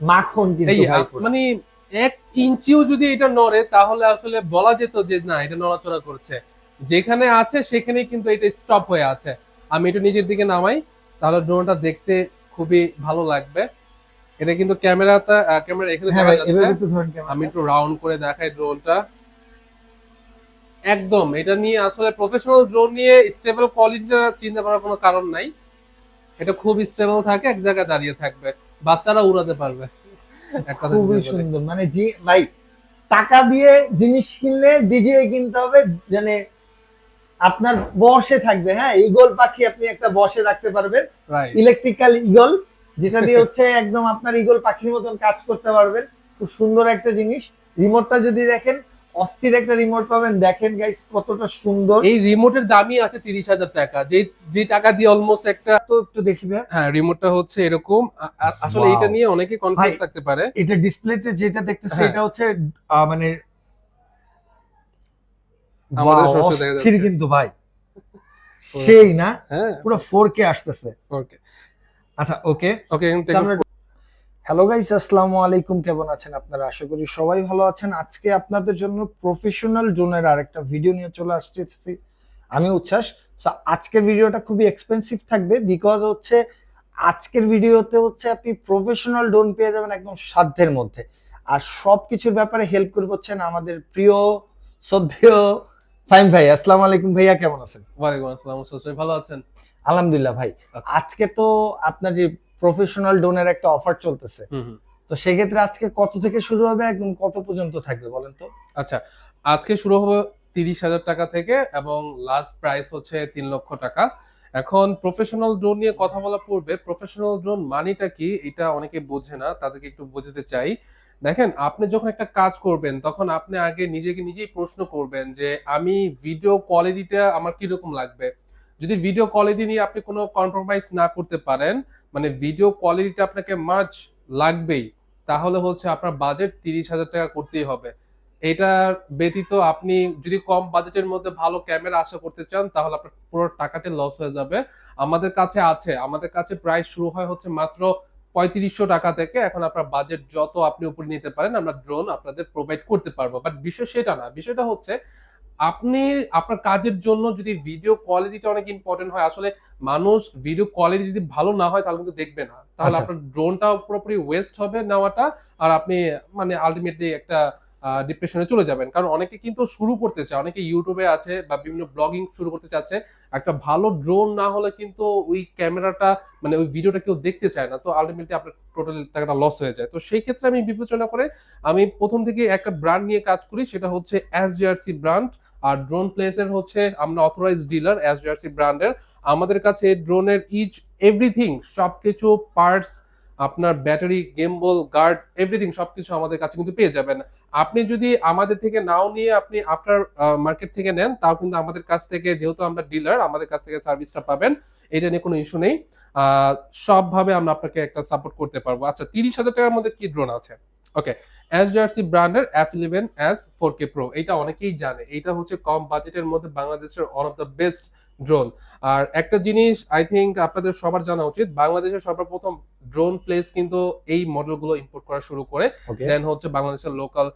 মাখন কিন্তু মানে এক ইঞ্চিও যদি এটা নড়ে তাহলে আসলে বলা যেত যে না এটা নড়াচড়া করছে। যেখানে আছে সেখানেই কিন্তু এটা স্টপ হয়ে আছে। আমি এটা নিজের দিকে নামাই তাহলে ড্রোনটা দেখতে খুবই ভালো লাগবে। এটা কিন্তু ক্যামেরাটা ক্যামেরা এখানে হ্যাঁ দেখা যাচ্ছে। আমি একটু রাউন্ড করে দেখাই ড্রোনটা। একদম এটা নিয়ে আসলে প্রফেশনাল ড্রোন নিয়ে স্টেবল কোয়ালিটিটা চিন্তা করার কোনো কারণ নাই। এটা খুব স্টেবল থাকে এক জায়গায় দাঁড়িয়ে থাকবে। বাচ্চারা উড়াতে পারবে। খুবই সুন্দর। মানে জি ভাই টাকা দিয়ে জিনিস কিনলে ডিজিএ কিনতে হবে মানে আপনার বসে থাকবে হ্যাঁ? ইগল পাখি আপনি একটা বসে রাখতে পারবেন। ইলেকট্রিক্যাল ইগল যেটা দিয়ে হচ্ছে একদম আপনার ইগল পাখির মতন কাজ করতে পারবেন। খুব সুন্দর একটা জিনিস। রিমোটটা যদি দেখেন অস্থির একটা রিমোট পাবেন। দেখেন গাইস কতটা সুন্দর। এই রিমোটের দামই আছে তিরিশ হাজার টাকা। যে যে টাকা দিয়ে অলমোস্ট একটা তো একটু দেখি ভাই। হ্যাঁ রিমোটটা হচ্ছে এরকম। আসলে এটা নিয়ে অনেকে কনফিউজ থাকতে পারে। এটা ডিসপ্লেতে যেটা দেখতেছে হ্যাঁ। এটা হচ্ছে মানে আমাদের Wow, দেখা যাচ্ছে। কিন্তু ভাই। সেই না হ্যাঁ। পুরো ফোর কে আসতেছে। ওকে আচ্ছা ওকে ওকে হ্যালো গাইস আসসালামু আলাইকুম। কেমন আছেন আপনারা? আশা করি সবাই ভালো আছেন। আজকে আপনাদের জন্য প্রফেশনাল ড্রোনের আরেকটা ভিডিও নিয়ে চলে আসতেছি। আমি উচ্ছ্বাস। So, আজকের ভিডিওটা খুবই এক্সপেন্সিভ থাকবে বিকজ হচ্ছে আজকের ভিডিওতে হচ্ছে আপনি প্রফেশনাল ড্রোন পেয়ে যাবেন একদম সাধ্যের মধ্যে। আর সব কিছুর ব্যাপারে হেল্প করবে হচ্ছেন আমাদের প্রিয় শ্রদ্ধেয় ফাইম ভাই। আসসালামু আলাইকুম ভাইয়া কেমন আছেন? ওয়ালাইকুম আসসালাম ভালো আছেন? আলহামদুলিল্লাহ ভাই। আচ্ছা। আজকে তো আপনার যে প্রফেশনাল ড্রোনের একটা অফার চলতেছে। তো সেক্ষেত্রে আজকে কত থেকে শুরু হবে একদম কত পর্যন্ত থাকবে বলেন তো? আচ্ছা আজকে শুরু হবে তিরিশ হাজার টাকা থেকে এবং লাস্ট প্রাইস হচ্ছে তিন লক্ষ টাকা। এখন প্রফেশনাল ড্রোন নিয়ে কথা বলা পূর্বে প্রফেশনাল ড্রোন মানিটা কি? এটা অনেকে বোঝে না তাদেরকে একটু বোঝাতে চাই। দেখেন আপনি যখন একটা কাজ করবেন তখন আপনি আগে নিজেকে নিজেই প্রশ্ন করবেন যে আমি ভিডিও কোয়ালিটিটা আমার কীরকম লাগবে? যদি ভিডিও কোয়ালিটি নিয়ে আপনি কোনো কম্প্রোমাইজ না করতে পারেন মানে ভিডিও কোয়ালিটিটা আপনাকে মাছ লাগবেই। তাহলে হচ্ছে আপনার বাজেট তিরিশ হাজার টাকা করতেই হবে। এটার ব্যতীত আপনি যদি কম বাজেটের মধ্যে ভালো ক্যামেরা আশা করতে চান, তাহলে আপনার পুরো টাকাতে লস হয়ে যাবে। আমাদের কাছে আছে। আমাদের কাছে প্রায় শুরু হয় হচ্ছে মাত্র পঁয়ত্রিশশো টাকা থেকে। এখন আপনার বাজেট যত আপনি উপরে নিতে পারেন, আমরা ড্রোন আপনাদের প্রোভাইড করতে পারব। বাট বিষয় সেটা না। বিষয়টা হচ্ছে আপনি আপনার কাজের জন্য যদি ভিডিও কোয়ালিটিটা অনেক ইম্পর্টেন্ট হয় আসলে মানুষ ভিডিও কোয়ালিটি যদি ভালো না হয় তাহলে কিন্তু দেখবে না। তাহলে আচ্ছা। আপনার ড্রোনটা পুরোপুরি ওয়েস্ট হবে নেওয়াটা আর আপনি মানে আলটিমেটলি একটা ডিপ্রেশনে চলে যাবেন। কারণ অনেকে কিন্তু শুরু করতে চায় অনেকে ইউটিউবে আছে বা বিভিন্ন ব্লগিং শুরু করতে চাচ্ছে একটা ভালো ড্রোন না হলে কিন্তু ওই ক্যামেরাটা মানে ওই ভিডিওটা কেউ দেখতে চায় না। তো আলটিমেটলি আপনার টোটাল টাকাটা লস হয়ে যায়। তো সেই ক্ষেত্রে আমি বিবেচনা করে আমি প্রথম থেকে একটা ব্র্যান্ড নিয়ে কাজ করি সেটা হচ্ছে এসজিআরসি ব্র্যান্ড আর ড্রোন প্লেসের হচ্ছে আমরা অথরাইজ ডিলার এসজিআরসি ব্র্যান্ডের আমাদের কাছে ড্রোনের ইচ এভরিথিং সবকিছু পার্টস আপনার ব্যাটারি গেমবল গার্ড এভরিথিং সবকিছু আমাদের কাছে কিন্তু পেয়ে যাবেন। আপনি যদি আমাদের থেকে নাও নিয়ে আপনি আফটার মার্কেট থেকে নেন, তাও কিন্তু আমাদের কাছ থেকে, যেহেতু আমরা ডিলার আমাদের কাছ থেকে সার্ভিসটা পাবেন, এটা নিয়ে কোনো ইস্যু নেই। সবভাবে আমরা আপনাকে একটা সাপোর্ট করতে পারব। আচ্ছা তিরিশ হাজার টাকার মধ্যে কি ড্রোন আছে? ওকে এস জার্সি ব্র্যান্ডের F eleven S four K pro এটা অনেকেই জানে। এটা হচ্ছে কম বাজেটের মধ্যে বাংলাদেশের one of the best drone আর একটা জিনিস আই থিঙ্ক আপনাদের সবার জানা উচিত বাংলাদেশের সর্বপ্রথম ড্রোন প্লেস কিন্তু এই মডেলগুলো ইম্পোর্ট করা শুরু করে। দেন হচ্ছে বাংলাদেশের লোকাল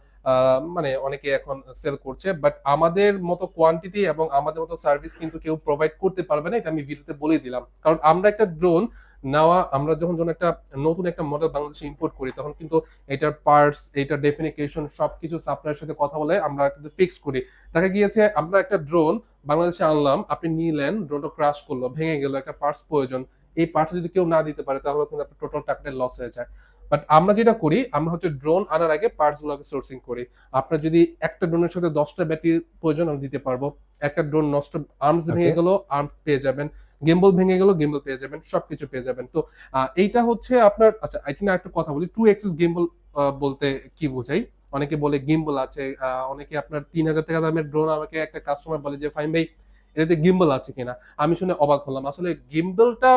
মানে অনেকে এখন সেল করছে। বাট আমাদের মতো কোয়ান্টিটি এবং আমাদের মতো সার্ভিস কিন্তু কেউ প্রোভাইড করতে পারবে না এটা আমি ভিডিওতে বলে দিলাম। কারণ আমরা একটা ড্রোন নেওয়া আমরা যখন যখন একটা নতুন একটা মডেল বাংলাদেশে ইম্পোর্ট করি তখন কিন্তু এটার পার্টস এটার ডেফিনিকেশন সবকিছু সাপ্লাইয়ের সাথে কথা বলে আমরা কিন্তু ফিক্স করি। দেখা গিয়েছে আমরা একটা ড্রোন বাংলাদেশে আনলাম আপনি নিলেন ড্রোনটা ক্রাশ করল ভেঙে গেল একটা পার্টস প্রয়োজন। এই পার্টস যদি কেউ না দিতে পারে তাহলে কিন্তু আপনার টোটাল টাকাটা লস হয়ে যায়। বাট আমরা যেটা করি আমরা হচ্ছে ড্রোন আনার আগে পার্টস গুলোকে সোর্সিং করি। আপনার যদি একটা ড্রোনের সাথে দশটা ব্যাটারির প্রয়োজন আমি দিতে পারব। একটা ড্রোন নষ্ট আর্মস ভেঙে. গেল আর্ম পেয়ে যাবেন। গেম্বল ভেঙে গেল, গেম্বল পেয়ে যাবেন, সবকিছু পেয়ে যাবেন। তো এইটা হচ্ছে আপনার আচ্ছা এখানে একটা কথা বলি। টু এক্সিস গেম্বল বলতে কি বোঝাই? অনেকে বলে গিম্বল আছে অনেকে আপনার তিন হাজার টাকা দামের ড্রোন আমাকে একটা কাস্টমার বলে যে ফাইন ভাই, এটাতে গিম্বল আছে কিনা? আমি শুনে অবাক হলাম। আসলে গিম্বলটা,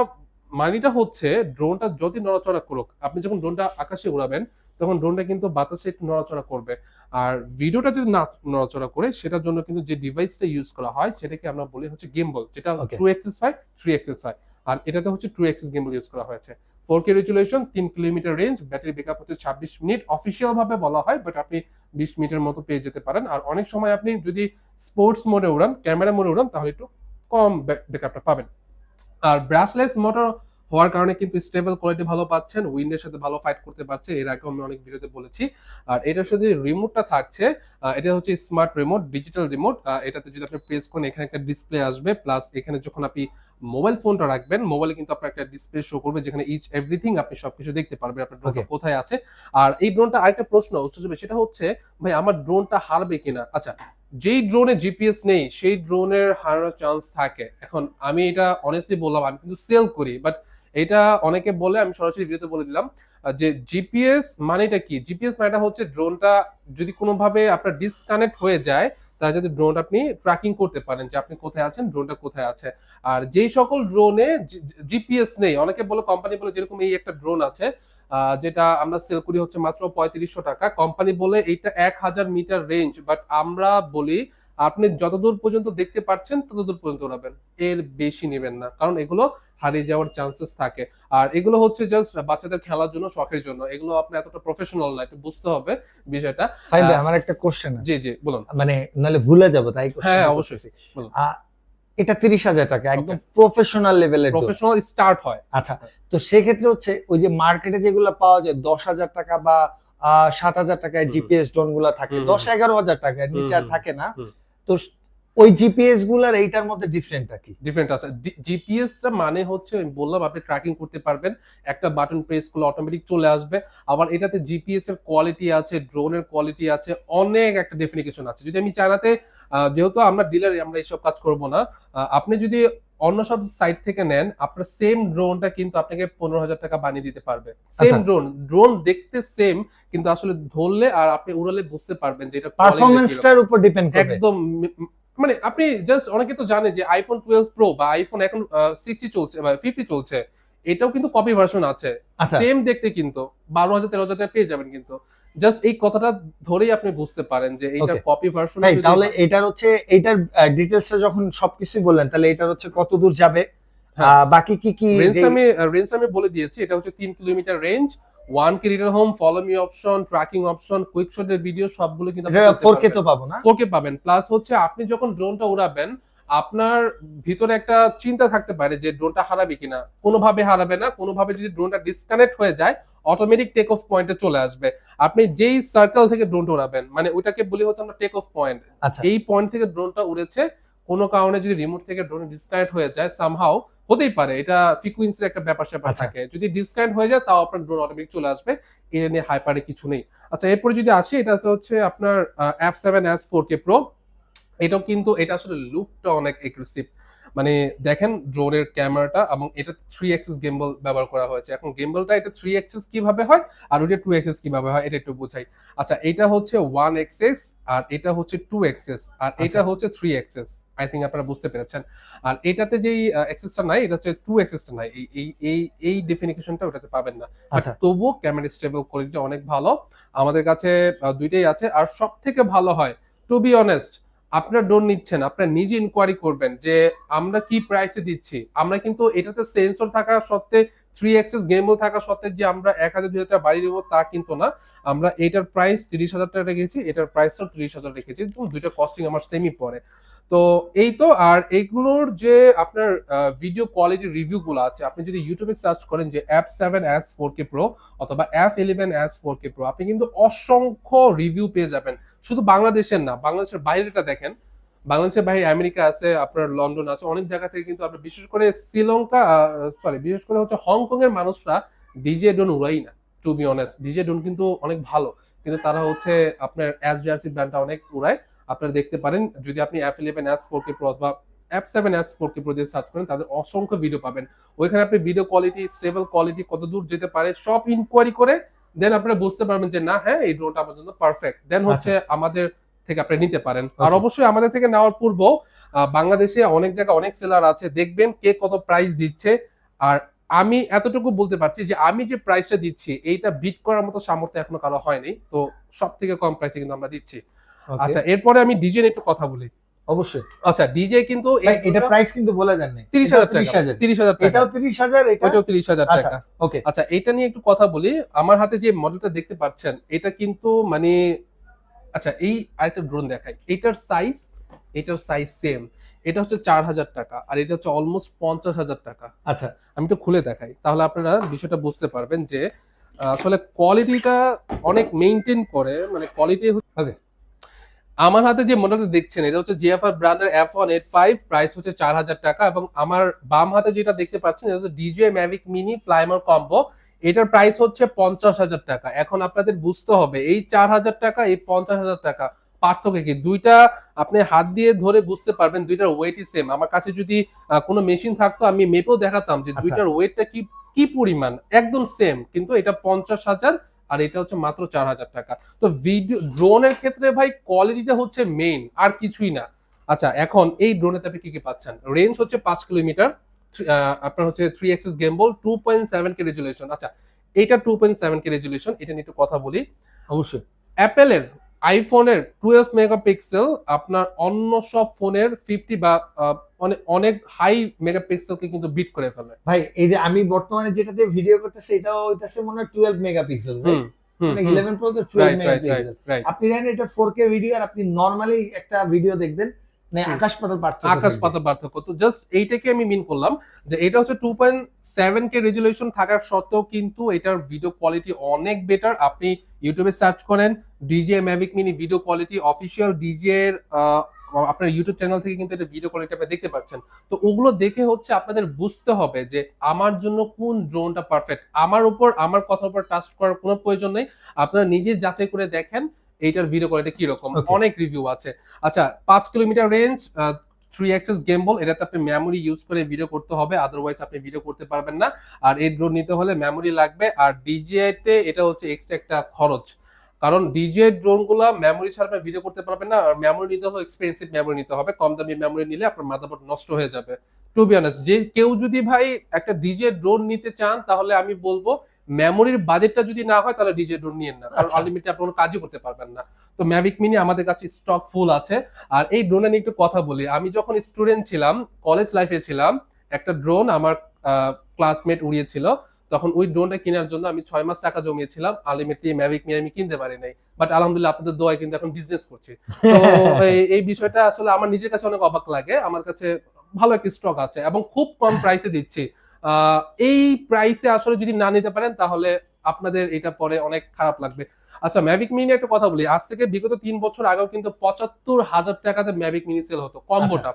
মানিটা হচ্ছে ড্রোনটা যদি নড়াচড়া করুক, আপনি যখন ড্রোনটা আকাশে উড়াবেন তখন ড্রোনটা কিন্তু বাতাসে একটু নড়াচড়া করবে। আর ভিডিওটা যদি না নড়াচড়া করে সেটার জন্য কিন্তু যে ডিভাইসটা ইউজ করা হয় সেটাকে আমরা বলি হচ্ছে গেমবল যেটা. ট্রু এক্সেস হয় থ্রি এক্সেস হয়। আর এটাতে হচ্ছে ট্রু এক্সেস গেমবল ইউজ করা হয়েছে। ফোর কে রেজুলেশন তিন কিলোমিটার রেঞ্জ ব্যাটারি ব্যাকআপ হচ্ছে ছাব্বিশ মিনিট। অফিসিয়াল ভাবে বলা হয় বাট আপনি বিশ মিনিটের মতো পেয়ে যেতে পারেন। আর অনেক সময় আপনি যদি স্পোর্টস মোডে উড়ান ক্যামেরা মোডে উড়ান তাহলে একটু কম ব্যাকআপটা পাবেন। আর ব্রাশলেস মোটর হওয়ার কারণে কিন্তু স্টেবল কোয়ালিটি ভালো পাচ্ছেন উইন্ডের সাথে ভালো ফাইট করতে পারছে এর আগে আমি অনেক ভিডিওতে বলেছি। আর এটার সাথে রিমোটটা থাকছে এটা হচ্ছে স্মার্ট রিমোট ডিজিটাল রিমোট এটাতে যদি আপনি প্রেস করেন এখানে একটা ডিসপ্লে আসবে প্লাস এখানে যখন আপনি মোবাইল ফোনটা রাখবেন মোবাইলে কিন্তু আপনার একটা ডিসপ্লে শো করবে যেখানে ইচ এভরিথিং আপনি সবকিছু দেখতে পারবেন আপনার ড্রোনটা কোথায় আছে। আর এই ড্রোনটা আরেকটা প্রশ্ন উঠতে যাবে সেটা হচ্ছে ভাই আমার ড্রোনটা হারবে কিনা? আচ্ছা যেই ড্রোনে জিপিএস নেই সেই ড্রোনের হারানোর চান্স থাকে। এখন আমি এটা অনেস্টলি বললাম আমি কিন্তু সেল করি বাট এটা অনেকে বলে, আমি সরাসরি ভিডিওতে বলে দিলাম যে জিপিএস মানেটা কি? জিপিএস মানেটা হচ্ছে ড্রোনটা যদি কোনোভাবে আপনার ডিসকানেক্ট হয়ে যায়, তাহলে যদি ড্রোন আপনি ট্র্যাকিং করতে পারেন যে আপনি কোথায় আছেন ড্রোনটা কোথায় আছে। আর যেই সকল ড্রোনে জিপিএস নেই, অনেকে বলে কোম্পানি বলে যেরকম এই একটা ড্রোন আছে যেটা আমরা সেল করি হচ্ছে মাত্র পঁয়ত্রিশশো টাকা। কোম্পানি বলে এইটা এক হাজার মিটার রেঞ্জ বাট আমরা বলি আপনি যতদূর পর্যন্ত দেখতে পাচ্ছেন ততদূর পর্যন্ত উড়াবেন। এর বেশি নেবেন না কারণ এগুলো হারিয়ে যাওয়ার চান্সেস থাকে। আর এগুলো হচ্ছে জাস্ট বাচ্চাদের খেলার জন্য শখের জন্য। এগুলো আপনি এতটা প্রফেশনাল না একটু বুঝতে হবে বিষয়টা। আমার একটা কোশ্চেন জি জি বলুন। মানে নাহলে ভুলে যাব তাই হ্যাঁ, অবশ্যই। এটা তিরিশ হাজার টাকা একদম প্রফেশনাল লেভেলের প্রফেশনাল স্টার্ট হয়। আচ্ছা তো সেক্ষেত্রে হচ্ছে ওই যে মার্কেটে যেগুলো পাওয়া যায় দশ হাজার টাকা বা সাত হাজার টাকায় জিপিএস ড্রোনগুলা থাকে দশ এগারো হাজার টাকা নিচে আর থাকে না। তো ওই জিপিএসগুলার এইটার মধ্যে ডিফারেন্টটা কি? ডিফারেন্ট আছে। জিপিএসটা মানে হচ্ছে আমি বললাম, আপনি ট্র্যাকিং করতে পারবেন। একটা বাটন প্রেস করলে অটোমেটিক চলে আসবে। আবার এটাতে জিপিএস এর কোয়ালিটি আছে ড্রোনের কোয়ালিটি আছে, অনেক একটা ডেফিনিকেশন আছে। যদি আমি চায়নাতে যেহেতু আমরা ডিলার আমরা এইসব কাজ করব না আপনি যদি অন্য সব সাইট থেকে নেন আপনার সেম ড্রোনটা কিন্তু আপনাকে পনেরো হাজার টাকা বানিয়ে দিতে পারবে। সেম আচ্ছা। ড্রোন ড্রোন দেখতে সেম কিন্তু আসলে ধরলে আর আপনি উড়ালে বুঝতে পারবেন যে এটা quality পারফরমেন্সটার উপর ডিপেন্ড করবে। একদম মানে আপনি জাস্ট অনেকে তো জানে যে আইফোন টুয়েলভ প্রো বা আইফোন এখন সিক্সটি চলছে বা ফিফটি চলছে এটাও কিন্তু কপি ভার্সন আছে। আচ্ছা। সেম দেখতে কিন্তু বারো হাজার তেরো হাজার টাকা পেয়ে যাবেন কিন্তু। জাস্ট এই কথাটা ধরেই আপনি বুঝতে পারেন যে এইটা কপি ভার্সন তাহলে এটার হচ্ছে এইটার ডিটেলসটা যখন সবকিছু বললেন তাহলে এটার হচ্ছে কত দূর যাবে? হ্যাঁ। বাকি কি কি রেঞ্জ আমি রেঞ্জ আমি বলে দিয়েছি এটা হচ্ছে তিন kilometre range one key return home follow me option tracking option quick শটের video সবগুলো কিন্তু আপনি ফোর কে তো পাবো না? পাবেন। প্লাস হচ্ছে আপনি যখন ড্রোনটা উড়াবেন আপনার ভিতরে একটা চিন্তা থাকতে পারে যে ড্রোনটা হারাবে কিনা। কোনোভাবে হারাবে না কোনোভাবে যদি ড্রোনটা ডিসকানেক্ট হয়ে যায় অটোমেটিক টেক অফ পয়েন্টে চলে আসবে। আপনি যেই সার্কেল থেকে ড্রোনটা উড়াবেন মানে ওটাকে বলি হচ্ছে আমরা টেক অফ পয়েন্ট এই পয়েন্ট থেকে ড্রোনটা উড়েছে কোনো কারণে যদি রিমোট থেকে ড্রোন ডিসকানেক্ট হয়ে যায় সামহাও হতেই পারে। এটা ফ্রিকুয়েন্সির একটা ব্যাপার স্যাপার আচ্ছা। থাকে। যদি ডিসকানেক্ট হয়ে যায় তাও আপনার ড্রোন অটোমেটিক চলে আসবে। এটা নিয়ে হাইপারে কিছু নেই। আচ্ছা এরপরে যদি আসি এটা তো হচ্ছে আপনার F seven S four K pro এটাও কিন্তু এটা আসলে লুকটা অনেক এগ্রেসিভ মানে দেখেন ড্রোনের ক্যামেরাটা এবং এটা থ্রি এক্সেস গেম্বল ব্যবহার করা হয়েছে। এখন গেম্বলটা এটা থ্রি এক্সেস কীভাবে হয় আর ওইটা টু এক্সেস কীভাবে হয় এটা একটু বোঝাই। আচ্ছা এটা হচ্ছে ওয়ান এক্সেস আর এটা হচ্ছে টু এক্সেস আর এটা হচ্ছে থ্রি এক্সেস আই থিঙ্ক আপনারা বুঝতে পেরেছেন। আর এটাতে যেই এক্সেসটা নাই এটা হচ্ছে টু এক্সেসটা নাই। এই এই এই ডেফিনিশনটা ওটাতে পাবেন না। বাট আচ্ছা। তবুও ক্যামেরা স্টেবল কোয়ালিটি অনেক ভালো। আমাদের কাছে দুইটাই আছে। আর সব থেকে ভালো হয় টু বি অনেস্ট আপনার ডোন নিচ্ছেন, আপনার নিজে ইনকোয়ারি করবেন যে আমরা কি প্রাইসে দিচ্ছি। আমরা কিন্তু এটাতে সেন্সর থাকা সত্ত্বে থ্রি এক্সেস গেমও থাকা সত্ত্বে যে আমরা এক হাজার, দুই হাজার বাড়িয়ে দেবো তা কিন্তু না। আমরা এটার প্রাইস তিরিশ হাজার টাকা রেখেছি, এটার প্রাইসটাও তিরিশ হাজার রেখেছি। দুইটা কস্টিং আমার সেমই পড়ে। তো এই তো, আর এগুলোর যে আপনার ভিডিও কোয়ালিটি রিভিউ গুলো আছে, আপনি যদি ইউটিউবে সার্চ করেন যে F seven S four K pro অথবা F eleven S four K pro আপনি কিন্তু অসংখ্য রিভিউ পেয়ে যাবেন। শুধু বাংলাদেশের না, বাংলাদেশের বাইরেটা দেখেন। বাংলাদেশের বাইরে আমেরিকা আছে, আপনার লন্ডন আছে, অনেক জায়গা থেকে কিন্তু আপনার বিশেষ করে শ্রীলঙ্কা সরি বিশেষ করে হচ্ছে হংকং এর মানুষরা ডিজে ডোন উড়াই না to be honest DJI drone কিন্তু অনেক ভালো। কিন্তু তারা হচ্ছে আপনার এস জার্সি ব্র্যান্ডটা অনেক উড়ায়। আপনারা দেখতে পারেন। যদি আপনি F eleven S four K pro বা F seven S four K pro search করেন তাদের অসংখ্য ভিডিও পাবেন। ওইখানে আপনি ভিডিও কোয়ালিটি স্টেবল কোয়ালিটি কত দূর যেতে পারে সব ইনকোয়ারি করে দেন আপনারা বুঝতে পারবেন যে না হ্যাঁ এই ড্রোনটা আমার জন্য পারফেক্ট দেন হচ্ছে আমাদের থেকে আপনি নিতে পারেন। আর অবশ্যই আমাদের থেকে নেওয়ার পূর্ব বাংলাদেশে অনেক জায়গায় অনেক সেলার আছে। দেখবেন কে কত প্রাইস দিচ্ছে। আর আমি এতটুকু বলতে পারছি যে আমি যে প্রাইসটা দিচ্ছি এইটা বিট করার মতো সামর্থ্য এখনও কারও হয়নি। তো সব থেকে কম প্রাইসে কিন্তু আমরা দিচ্ছি. আচ্ছা এরপরে আমি ডিজে একটু কথা বলি। অবশ্যই। আচ্ছা ডিজে কিন্তু এটা প্রাইস কিন্তু বলে দেন নাই। 30000 তিরিশ টাকা। হাজার। 30000 টাকা এটাও তিরিশ হাজার এটা? ওইটাও 30000 আচ্ছা টাকা। ওকে আচ্ছা এটা নিয়ে একটু কথা বলি। আমার হাতে যে মডেলটা দেখতে পাচ্ছেন এটা কিন্তু মানে আচ্ছা এই আরেকটা ড্রোন দেখাই। এটার সাইজ এটার সাইজ সেম এটা হচ্ছে চার হাজার টাকা আর এটা হচ্ছে অলমোস্ট পঞ্চাশ হাজার টাকা। আচ্ছা। আমি তো খুলে দেখাই তাহলে আপনারা বিষয়টা বুঝতে পারবেন যে আসলে কোয়ালিটিটা অনেক মেনটেন করে মানে কোয়ালিটি Okay. আমার হাতে যে মডেলটা দেখছেন এটা হচ্ছে জিএফআর ব্র্যান্ডের F one eight five price হচ্ছে চার হাজার টাকা এবং আমার বাম হাতে যেটা দেখতে পাচ্ছেন এটা হচ্ছে DJI Mavic mini fly more combo এটার প্রাইস হচ্ছে পঞ্চাশ হাজার টাকা। এখন আপনাদের বুঝতে হবে এই চার হাজার টাকা এই পঞ্চাশ হাজার টাকা পার্থক্য কি? দুইটা আপনি হাত দিয়ে ধরে বুঝতে পারবেন দুইটার ওয়েটই সেম আমার কাছে যদি কোনো মেশিন থাকতো আমি মেপেও দেখাতাম যে আচ্ছা। দুইটার ওয়েটটা কি কি পরিমাণ? একদম সেম কিন্তু এটা পঞ্চাশ হাজার আর এটা হচ্ছে মাত্র চার হাজার টাকা। তো ভিডিও ড্রোনের ক্ষেত্রে ভাই কোয়ালিটিটা হচ্ছে মেইন আর কিছুই না। আচ্ছা এখন এই ড্রোনেতে আপনি কি কি পাচ্ছেন? রেঞ্জ হচ্ছে পাঁচ কিলোমিটার আপনার হচ্ছে three axis gimbal two point seven K resolution আচ্ছা এটা two point seven K resolution এটা নিয়ে একটু কথা বলি। অবশ্যই। অ্যাপেলের আইফোনের টুয়েলভ মেগাপিক্সেল আপনার অন্য সব ফোনের ফিফটি বা আহ, অনেক অনেক হাই মেগাপিক্সেলকে কিন্তু বিট করে ফেলে। ভাই এই যে আমি বর্তমানে যেটা দিয়ে ভিডিও করতেছি এটাও হইতাছে মনে হয় টুয়েলভ মেগাপিক্সেল মানে ইলেভেন প্রো তো টুয়েলভ মেগাপিক্সেল আপনি জানেন এটা ফোর কে ভিডিও আর আপনি নর্মালি একটা ভিডিও দেখবেন মানে। আকাশ পাতাল পার্থক্য আকাশ। পাতাল পার্থক্য। তো জাস্ট এইটাকে আমি মিন করলাম যে এটা হচ্ছে two point seven K resolution থাকার সত্ত্বেও কিন্তু এটার ভিডিও কোয়ালিটি অনেক বেটার আপনি ইউটিউবে সার্চ করেন DJI Mavic mini video quality official DJI এর আপনার ইউটিউব চ্যানেল থেকে কিন্তু এটা ভিডিও কোয়ালিটি আপনি দেখতে পাচ্ছেন। তো ওগুলো দেখে হচ্ছে আপনাদের বুঝতে হবে যে আমার জন্য কোন ড্রোনটা পারফেক্ট আমার উপর আমার কথার উপর ট্রাস্ট করার কোনো প্রয়োজন নেই। আপনারা নিজে যাচাই করে দেখেন এইটার ভিডিও কোয়ালিটি কীরকম. অনেক রিভিউ আছে। আচ্ছা পাঁচ kilometre range three axis gimbal এটাতে আপনি মেমোরি ইউজ করে ভিডিও করতে হবে আদারওয়াইজ আপনি ভিডিও করতে পারবেন না। আর এই ড্রোন নিতে হলে মেমোরি লাগবে। আর ডিজিআই তে এটা হচ্ছে এক্সট্রা একটা খরচ। কারণ ডিজিআই ড্রোনগুলা মেমোরি ছাড়া আপনি ভিডিও করতে পারবেন না। আর মেমোরি নিতে হলে এক্সপেন্সিভ মেমোরি নিতে হবে। কম দামি মেমোরি নিলে আপনার মাদারবোর্ড নষ্ট হয়ে যাবে। টু বি অনেস্ট যে কেউ যদি ভাই একটা ডিজে ড্রোন নিতে চান তাহলে আমি বলব মেমোরির বাজেটটা যদি না হয় তাহলে ডিজে ড্রোন নিয়েন না। কারণ আচ্ছা। আলটিমেটলি আপনি কোনো কাজই করতে পারবেন না। তো ম্যাভিক মিনি আমাদের কাছে স্টক ফুল আছে। আর এই ড্রোনে নিয়ে একটু কথা বলি। আমি যখন স্টুডেন্ট ছিলাম কলেজ লাইফে ছিলাম একটা ড্রোন আমার ক্লাসমেট উড়িয়েছিল। তখন ওই ড্রোনটা কেনার জন্য আমি ছয় মাস টাকা জমিয়েছিলাম। আলটিমেটলি ম্যাভিক মিনি আমি কিনতে পারি নাই। বাট আলহামদুলিল্লাহ আপনাদের দোয়ায় কিন্তু এখন বিজনেস করছি। তো এই- বিষয়টা আসলে আমার নিজের কাছে অনেক অবাক লাগে। আমার কাছে ভালো একটা স্টক আছে এবং খুব কম প্রাইসে দিচ্ছি। এই প্রাইসে আসলে যদি না নিতে পারেন তাহলে আপনাদের এটা পরে অনেক খারাপ লাগবে। আচ্ছা ম্যাভিক মিনি একটা কথা বলি। আজ থেকে বিগত তিন বছর আগেও কিন্তু পঁচাত্তর হাজার টাকাতে ম্যাভিক মিনি সেল হতো কম্বোটা।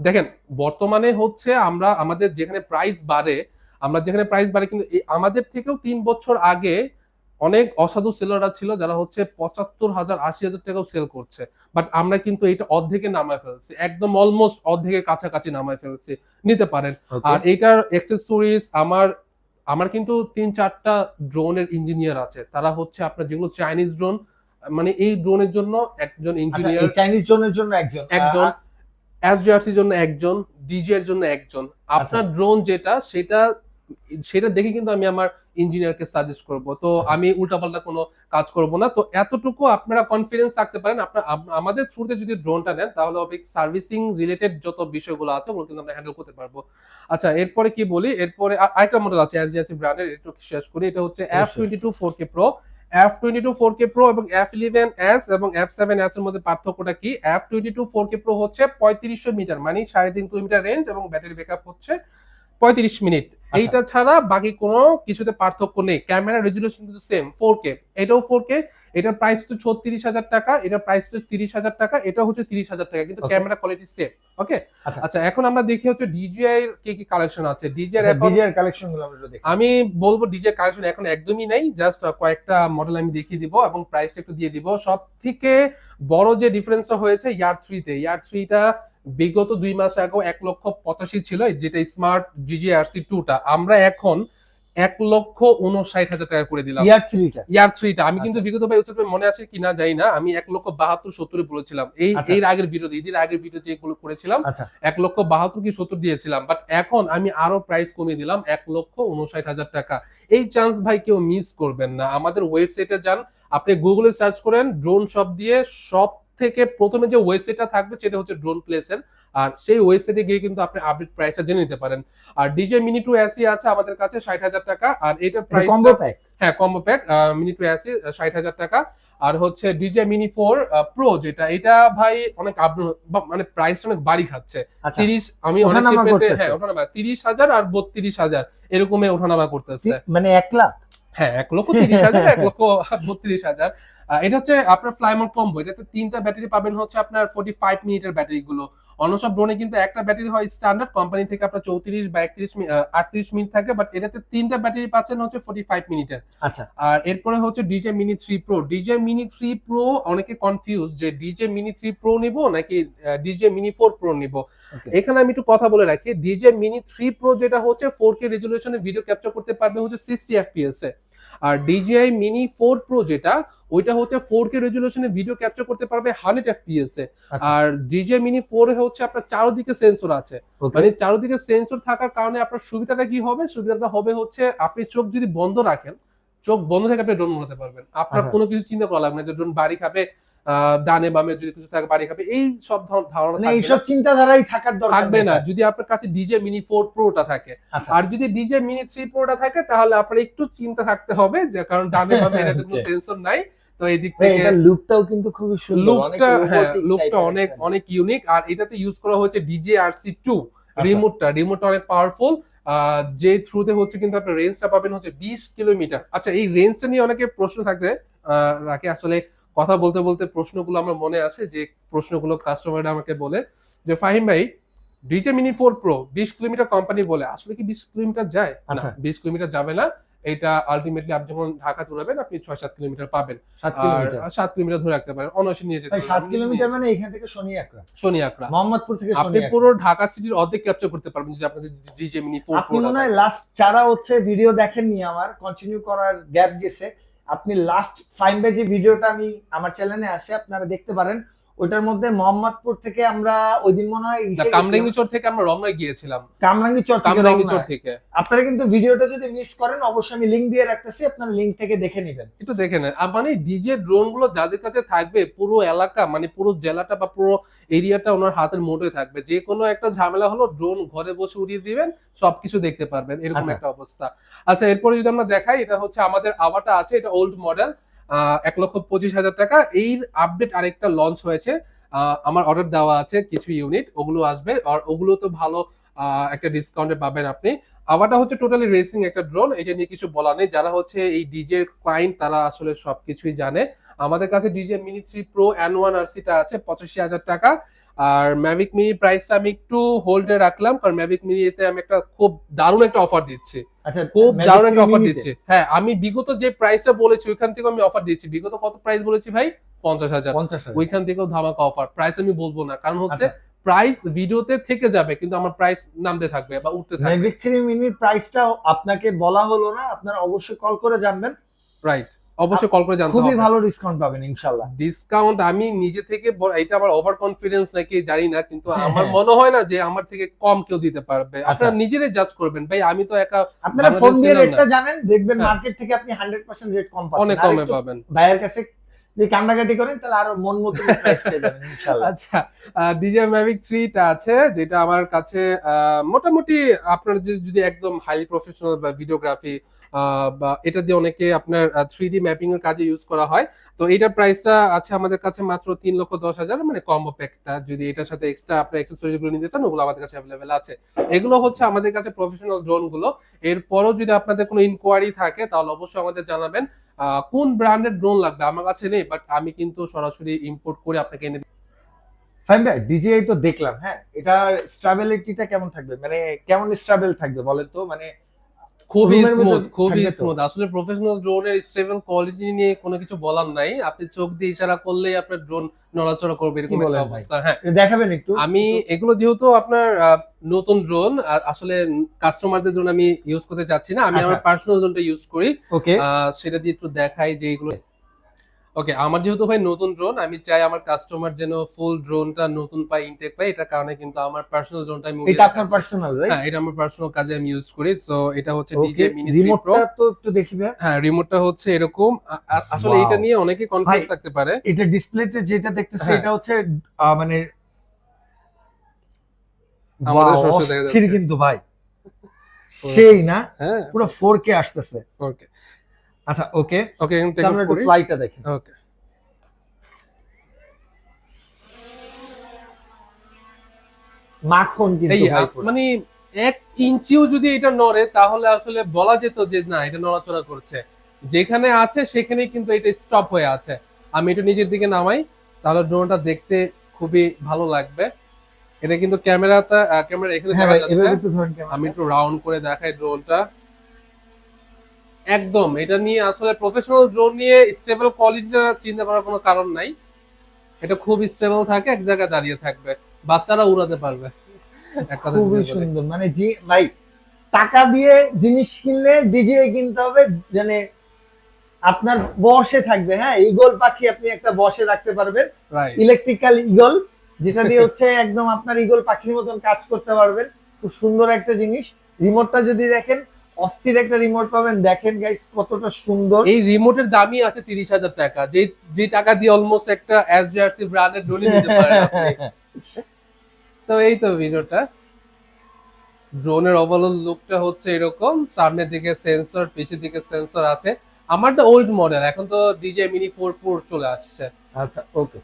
দেখেন বর্তমানে হচ্ছে আমরা আমাদের যেখানে প্রাইস বাড়ে আমরা যেখানে প্রাইস বাড়ে কিন্তু আমাদের থেকেও তিন বছর আগে অনেক অসাধু সেলাররা ছিল যারা হচ্ছে পঁচাত্তর হাজার আশি হাজার টাকাও সেল করছে। বাট আমরা কিন্তু এটা অর্ধেকে নামায় ফেলছি। একদম অলমোস্ট অর্ধেকের কাছাকাছি নামায় ফেলছি। নিতে পারেন। আর এইটার অ্যাক্সেসরিজ আমার আমার কিন্তু তিন চারটা ড্রোনের ইঞ্জিনিয়ার আছে। তারা হচ্ছে আপনার যেগুলো চাইনিজ ড্রোন মানে এই ড্রোনের জন্য একজন আচ্ছা, ইঞ্জিনিয়ার চাইনিজ ড্রোনের জন্য একজন? একজন। এসজিআরসির জন্য একজন ডিজি এর জন্য একজন। আপনার ড্রোন যেটা সেটা সেটা দেখে কিন্তু আমি আমার ইঞ্জিনিয়ারকে সাজেস্ট করব। তো। আমি উল্টাপাল্টা কোনো কাজ করব না। তো এতটুকু আপনারা কনফিডেন্স থাকতে পারেন। আপনার আমাদের থ্রুতে যদি ড্রোনটা নেন তাহলে সার্ভিসিং রিলেটেড যত বিষয়গুলো আছে ওগুলো কিন্তু আমরা হ্যান্ডেল করতে পারব। আচ্ছা এরপরে কি বলি? এরপরে আরেকটা মডেল আছে এস এসজিআরসি ব্র্যান্ডের একটু শেষ করি। এটা হচ্ছে F. Twenty two four K pro F twenty two four K pro এবং এফ ইলেভেন এস এবং এফ সেভেন এস এর মধ্যে পার্থক্যটা কি? F twenty two four K pro হচ্ছে পঁয়ত্রিশশো মিটার মানে সাড়ে তিন কিলোমিটার রেঞ্জ এবং ব্যাটারি ব্যাকআপ হচ্ছে পঁয়ত্রিশ মিনিট। এইটা ছাড়া বাকি কোনো কিছুতে পার্থক্য নেই। ক্যামেরা রেজুলেশন কিন্তু সেম ফোর কে এটাও ফোর কে এটার প্রাইস হচ্ছে ছত্রিশ হাজার টাকা এটার প্রাইস হচ্ছে তিরিশ হাজার টাকা এটা হচ্ছে তিরিশ হাজার টাকা কিন্তু ক্যামেরা কোয়ালিটি সেম ওকে আচ্ছা। আচ্ছা এখন আমরা দেখি হচ্ছে ডিজিআই এর কি কি কালেকশন আছে। ডিজিআই আচ্ছা, এর কালেকশনগুলো আমরা দেখি। আমি বলব ডিজে কালেকশন এখন একদমই নেই জাস্ট কয়েকটা মডেল আমি দেখিয়ে দিব এবং প্রাইসটা একটু দিয়ে দিব। সব থেকে বড় যে ডিফারেন্সটা হয়েছে ইয়ার থ্রিতে ইয়ার থ্রিটা বিগত দুই মাস আগেও এক লক্ষ পঁচাশি ছিল যেটা স্মার্ট ডিজি আরসি টুটা আমরা এখন এক লক্ষ উনষাট হাজার টাকা করে দিলাম। ইয়ার থ্রিটা ইয়ার থ্রিটা আমি কিন্তু আচ্ছা। বিগত ভাই উচ্চতর মনে আছে কিনা জানি না। আমি এক লক্ষ বাহাত্তর সত্তরে বলেছিলাম। এই আচ্ছা। এর আগের ভিডিও ঈদের আগের ভিডিও যেগুলো করেছিলাম আচ্ছা। এক লক্ষ বাহাত্তর কি সত্তর দিয়েছিলাম। বাট এখন আমি আরও প্রাইস কমিয়ে দিলাম এক লক্ষ উনষাট হাজার টাকা। এই চান্স ভাই কেউ মিস করবেন না। আমাদের ওয়েবসাইটে যান আপনি গুগলে সার্চ করেন ড্রোন শপ দিয়ে সব থেকে প্রথমে যে ওয়েবসাইটটা থাকবে সেটা হচ্ছে ড্রোন প্লেসের আর সেই ওয়েবসাইটে গিয়ে কিন্তু আপনি আপডেট প্রাইসটা জেনে নিতে পারেন। আর ডিজে মিনি টু এসি আছে আমাদের কাছে ষাট হাজার টাকা। আর এটার প্রাইস কম্বো প্যাক হ্যাঁ combo pack mini two SE ষাট হাজার টাকা। আর হচ্ছে ডিজে মিনি ফোর প্রো যেটা এটা ভাই অনেক মানে প্রাইস অনেক বাড়ি খাচ্ছে। আচ্ছা তিরিশ আমি অনেক। হ্যাঁ ওঠানামা। তিরিশ হাজার আর বত্রিশ হাজার এরকমে ওঠানামা করতেছে। মানে এক লাখ? হ্যাঁ এক লক্ষ তিরিশ হাজার এক লক্ষ বত্রিশ হাজার। এটা হচ্ছে আপনার ফ্লাইমোড কম্বো এটাতে তিনটা ব্যাটারি পাবেন হচ্ছে আপনার ফোর্টি ফাইভ মিনিটের ব্যাটারি গুলো। অন্য সব ড্রোনে কিন্তু একটা ব্যাটারি হয় স্ট্যান্ডার্ড কোম্পানি থেকে আপনার চৌত্রিশ বা একত্রিশ আটত্রিশ মিনিট থাকে বাট এটাতে তিনটা ব্যাটারি পাচ্ছেন হচ্ছে ফোর্টি ফাইভ মিনিটের। আচ্ছা। আর এরপরে হচ্ছে DJI mini three pro DJI mini three pro অনেকে কনফিউজ যে ডিজে মিনি থ্রি প্রো নিবো নাকি ডিজে মিনি ফোর প্রো নিব. এখানে আমি একটু কথা বলে রাখি ডিজে মিনি থ্রি প্রো যেটা হচ্ছে ফোর কে রেজুলেশনে ভিডিও ক্যাপচার করতে পারবে হচ্ছে সিক্সটি এফপিএস এ। আর ডিজিআই মিনি ফোর প্রো যেটা ওইটা হচ্ছে ফোর কে রেজুলেশনে ভিডিও ক্যাপচার করতে পারবে হান্ড্রেড এফপিএস এ। আচ্ছা। আর ডিজে মিনি ফোর হচ্ছে আপনার চারদিকে সেন্সর আছে। মানে চারদিকে সেন্সর থাকার কারণে আপনার সুবিধাটা কি হবে? সুবিধাটা হবে হচ্ছে আপনি চোখ যদি বন্ধ রাখেন চোখ বন্ধ থেকে আপনি ড্রোন উড়াতে পারবেন। আপনার। কোনো কিছু চিন্তা করা লাগবে না যে ড্রোন বাড়ি খাবে ডানে বামে যদি কিছু থাকে বাড়ি খাবে এই সব ধর- ধারণা এইসব চিন্তাধারাই থাকার দরকার থাকবে না। যদি আপনার কাছে ডিজে মিনি ফোর প্রোটা থাকে আচ্ছা। আর যদি ডিজে মিনি থ্রি প্রোটা থাকে তাহলে আপনার একটু চিন্তা থাকতে হবে যে কারণ ডানে বামে এটাতে কোনো সেন্সর নাই তো এই দিক থেকে লুকটাও কিন্তু খুবই সুন্দর লুকটা হ্যাঁ লুকটা অনেক অনেক ইউনিক আর এটাতে ইউজ করা হয়েছে ডিজে আর সি টু। রিমোটটা রিমোটটা অনেক পাওয়ারফুল যে থ্রুতে হচ্ছে কিন্তু আপনার রেঞ্জটা পাবেন হচ্ছে বিশ কিলোমিটার। আচ্ছা এই রেঞ্জটা নিয়ে অনেকে প্রশ্ন থাকতে আহ, রাখে আসলে কথা বলতে বলতে প্রশ্নগুলো আমার মনে আছে যে প্রশ্নগুলো কাস্টমাররা আমাকে বলে যে ফাহিম ভাই ডিজে মিনি ফোর প্রো বিশ কিলোমিটার কোম্পানি বলে আসলে কি বিশ কিলোমিটার যায়? না আচ্ছা। বিশ কিলোমিটার যাবে না। এটা আলটিমেটলি আপনি যখন ঢাকা তুলাবেন আপনি ছয় সাত কিলোমিটার পাবেন। সাত আর কিলোমিটার সাত কিলোমিটার ধরে রাখতে পারেন অনায়াসে নিয়ে যেতে সাত কিলোমিটার। মানে এখান থেকে শনি আকরা? শনি আকরা। মোহাম্মদপুর থেকে আপনি পুরো ঢাকা সিটির অর্ধেক ক্যাপচার করতে পারবেন যদি আপনাদের জি জেমিনি ফোর আপনি মনে হয় লাস্ট যারা হচ্ছে ভিডিও দেখেননি আমার কন্টিনিউ করার গ্যাপ গেছে আপনি লাস্ট ফাইন যে ভিডিওটা আমি আমার চ্যানেলে আছে আপনারা দেখতে পারেন। ওইটার মধ্যে মোহাম্মদপুর থেকে আমরা ওই দিন মনে হয় কামরাঙ্গি চর থেকে আমরা রমনায় গিয়েছিলাম। কামরাঙ্গি চর থেকে কামরাঙ্গি চর থেকে। আপনারা কিন্তু ভিডিওটা যদি মিস করেন অবশ্যই আমি লিংক দিয়ে রাখতেছি আপনারা লিংক থেকে দেখে নেবেন। একটু দেখে নেন। আর মানে ডিজে ড্রোনগুলো যাদের কাছে থাকবে পুরো এলাকা মানে পুরো জেলাটা বা পুরো এরিয়াটা ওনার হাতের মোটে থাকবে। যে কোনো একটা ঝামেলা হলো ড্রোন ঘরে বসে উড়িয়ে দিবেন সবকিছু দেখতে পারবেন এরকম আচ্ছা। একটা অবস্থা। আচ্ছা এরপরে যদি আমরা দেখাই এটা হচ্ছে আমাদের আবাটা আছে এটা ওল্ড মডেল এক লক্ষ পঁচিশ হাজার টাকা। এই আপডেট আরেকটা লঞ্চ হয়েছে। আমার অর্ডার দেওয়া আছে কিছু ইউনিট ওগুলো আসবে। আর ওগুলো তো ভালো একটা ডিসকাউন্টে পাবেন আপনি। আবারটা হচ্ছে টোটালি রেসিং একটা ড্রোন এটা নিয়ে কিছু বলা নেই। যারা হচ্ছে এই ডিজে ক্লায়েন্ট তারা আসলে সবকিছুই জানে। আমাদের কাছে DJI mini three pro N one আর সিটা আছে, পঁচাশি হাজার টাকা। আর ম্যাভিক মিনি প্রাইসটা আমি একটু হোল্ডে রাখলাম কারণ ম্যাভিক মিনিতে আমি একটা খুব দারুণ একটা অফার দিচ্ছি। আচ্ছা খুব দারুণ একটা অফার। দিচ্ছি। হ্যাঁ আমি বিগত যে প্রাইসটা বলেছি ওইখান থেকে আমি অফার দিচ্ছি। বিগত কত প্রাইস বলেছি ভাই? পঞ্চাশ হাজার। ওইখান থেকেও ধামাকা অফার প্রাইস আমি বলব না কারণ হচ্ছে আচ্ছা, প্রাইস ভিডিওতে থেকে যাবে কিন্তু আমার প্রাইস নামতে থাকবে বা উঠতে থাকবে। ম্যাজিক থ্রি মিনিট প্রাইসটা আপনাকে বলা হলো না আপনারা অবশ্যই কল করে জানবেন। রাইট অবশ্যই কল করে জানতে খুবই ভালো ডিসকাউন্ট পাবেন ইনশাল্লাহ ডিসকাউন্ট আমি নিজে থেকে এটা আমার ওভার কনফিডেন্স নাকি জানি না কিন্তু আমার মনে হয় না যে আমার থেকে কম কেউ দিতে পারবে। আচ্ছা। আপনারা নিজেরাই জাজ করবেন। ভাই আমি তো একা আপনারা ফোন দিয়ে রেটটা জানেন দেখবেন হ্যাঁ। মার্কেট থেকে আপনি হান্ড্রেড পার্সেন্ট রেট কম অনেক পাচ্ছেন আর কমে পাবেন। ভাইয়ের কাছে যে কান্নাকাটি করেন তাহলে আরও মন মতো প্রাইস পেয়ে যাবেন আচ্ছা ডিজে ম্যাভিক থ্রিটা আছে যেটা আমার কাছে মোটামুটি আপনার যদি একদম হাইলি প্রফেশনাল বা ভিডিওগ্রাফি বা এটা দিয়ে অনেকে আপনার থ্রি ডি ম্যাপিং এর কাজে ইউজ করা হয়। তো এটার প্রাইসটা আছে আমাদের কাছে মাত্র তিন লক্ষ দশ হাজার মানে প্যাকটা যদি এটার সাথে এক্সট্রা আপনার অ্যাক্সেসরিজগুলো নিতে চান, ওগুলো আমাদের কাছে অ্যাভেলেবেল আছে। এগুলো হচ্ছে আমাদের কাছে প্রফেশনাল ড্রোনগুলো। এরপরও যদি আপনাদের কোনো ইনকোয়ারি থাকে, তাহলে অবশ্যই আমাদের জানাবেন কোন ব্র্যান্ডের ড্রোন লাগবে। আমার কাছে নেই বাট আমি কিন্তু সরাসরি ইম্পোর্ট করে আপনাকে এনে ফাইন ভাই ডিজিআই তো দেখলাম হ্যাঁ? এটার স্ট্রাবেলিটিটা কেমন থাকবে? মানে কেমন স্ট্রাবেল থাকবে বলেন তো? মানে খুবই স্মুথ খুবই স্মুথ আসলে প্রফেশনাল ড্রোনের স্টেবল কোয়ালিটি নিয়ে কোনো কিছু বলার নাই। আপনি চোখ দিয়ে ইশারা করলেই আপনার ড্রোন নড়াচড়া করবে এরকম একটা অবস্থা হ্যাঁ। দেখাবেন একটু? আমি এগুলো যেহেতু আপনার নতুন ড্রোন আসলে কাস্টমারদের জন্য আমি ইউজ করতে চাচ্ছি না। আমি আমার আচ্ছা। পার্সোনাল ড্রোনটা ইউজ করি সেটা দিয়ে একটু দেখাই যে এগুলো ওকে আমার যেহেতু ভাই নতুন ড্রোন আমি চাই আমার কাস্টমার যেন ফুল ড্রোনটা নতুন পাই ইনটেক পাই এটার কারণে কিন্তু আমার পার্সোনাল ড্রোনটা আমি এটা আপনার পার্সোনাল রাইট হ্যাঁ এটা আমার পার্সোনাল কাজে আমি ইউজ করি। সো এটা হচ্ছে ডিজে মিনি 3 প্রো রিমোটটা তো একটু দেখি ভাই। হ্যাঁ রিমোটটা হচ্ছে এরকম। আসলে এটা নিয়ে অনেকে কনফিউজ থাকতে পারে। এটা ডিসপ্লেতে যেটা দেখতেছি হ্যাঁ। এটা হচ্ছে মানে আমাদের Wow, দেখা যাচ্ছে। কিন্তু ভাই। সেই না? হ্যাঁ। পুরো 4K আসতেছে। ওকে আচ্ছা ওকে। ওকে আমরা একটু ফ্লাইটটা দেখি। ওকে। মাখন কিন্তু মানে এক ইঞ্চিও যদি এটা নড়ে তাহলে আসলে বলা যেত যে না এটা নড়াচড়া করছে। যেখানে আছে সেখানেই কিন্তু এটা স্টপ হয়ে আছে। আমি এটা নিজের দিকে নামাই তাহলে ড্রোনটা দেখতে খুবই ভালো লাগবে। এটা কিন্তু ক্যামেরাটা ক্যামেরা এখানে হ্যাঁ দেখা যাচ্ছে। আমি একটু রাউন্ড করে দেখাই ড্রোনটা। একদম এটা নিয়ে আসলে প্রফেশনাল ড্রোন নিয়ে স্টেবল কোয়ালিটিটা চিন্তা করার কোনো কারণ নাই। এটা খুব স্টেবল থাকে এক জায়গায় দাঁড়িয়ে থাকবে বাচ্চারা উড়াতে পারবে। খুবই সুন্দর মানে জি ভাই টাকা দিয়ে জিনিস কিনলে ডিজে কিনতে হবে মানে আপনার বসে থাকবে হ্যাঁ ইগল পাখি আপনি একটা বসে রাখতে পারবেন। ইলেকট্রিক্যাল ইগল যেটা দিয়ে হচ্ছে একদম আপনার ইগল পাখির মতন কাজ করতে পারবেন। খুব সুন্দর একটা জিনিস। রিমোটটা যদি দেখেন অস্থির একটা রিমোট পাবেন। দেখেন গাইস কতটা সুন্দর। এই রিমোটের দামই আছে তিরিশ হাজার টাকা। যে যে টাকা দিয়ে অলমোস্ট একটা এসজিআরসি ব্র্যান্ডের ড্রোনই নিতে পারেন আপনি। তো এই তো ভিডিওটা। ড্রোনের ওভারঅল লুকটা হচ্ছে এরকম। সামনের দিকে সেন্সর পিছের দিকে সেন্সর আছে। আমারটা ওল্ড মডেল এখন তো ডিজে মিনি ফোর প্রো চলে আসছে। আচ্ছা ওকে